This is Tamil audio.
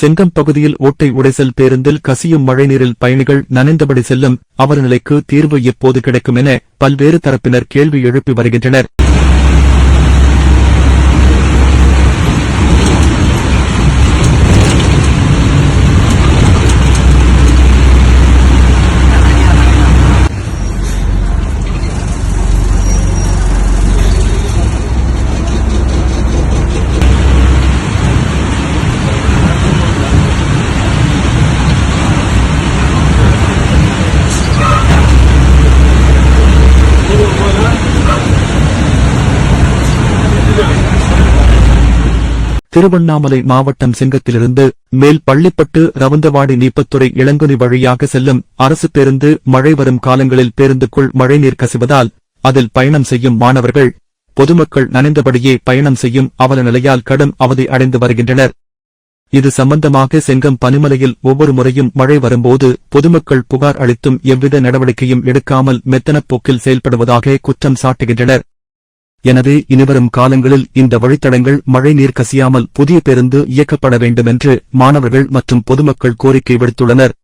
செங்கம் பகுதியில் ஓட்டை உடைசல் பேருந்தில் கசியும் மழைநீரில் பயணிகள் நனைந்தபடி செல்லும் அவர் நிலைக்கு தீர்வு எப்போது கிடைக்கும் என பல்வேறு தரப்பினர் கேள்வி எழுப்பி வருகின்றனர். திருவண்ணாமலை மாவட்டம் செங்கத்திலிருந்து மேல் பள்ளிப்பட்டு ரவுந்தவாடி நீப்பத்துறை இளங்குனி வழியாக செல்லும் அரசு பேருந்து மழை வரும் காலங்களில் பேருந்துக்குள் மழைநீர் கசிவதால் அதில் பயணம் செய்யும் மாணவர்கள் பொதுமக்கள் நனைந்தபடியே பயணம் செய்யும் அவல நிலையால் கடும் அவதி அடைந்து வருகின்றனர். இது சம்பந்தமாக செங்கம் பனிமலையில் ஒவ்வொரு முறையும் மழை வரும்போது பொதுமக்கள் புகார் அளித்தும் எவ்வித நடவடிக்கையும் எடுக்காமல் மெத்தனப் போக்கில் செயல்படுவதாக குற்றம் சாட்டுகின்றனர். எனவே இனிவரும் காலங்களில் இந்த வழித்தடங்கள் மழை நீர் கசியாமல் புதிய பேருந்து இயக்கப்பட வேண்டுமென்று மாணவர்கள் மற்றும் பொதுமக்கள் கோரிக்கை விடுத்துள்ளனர்.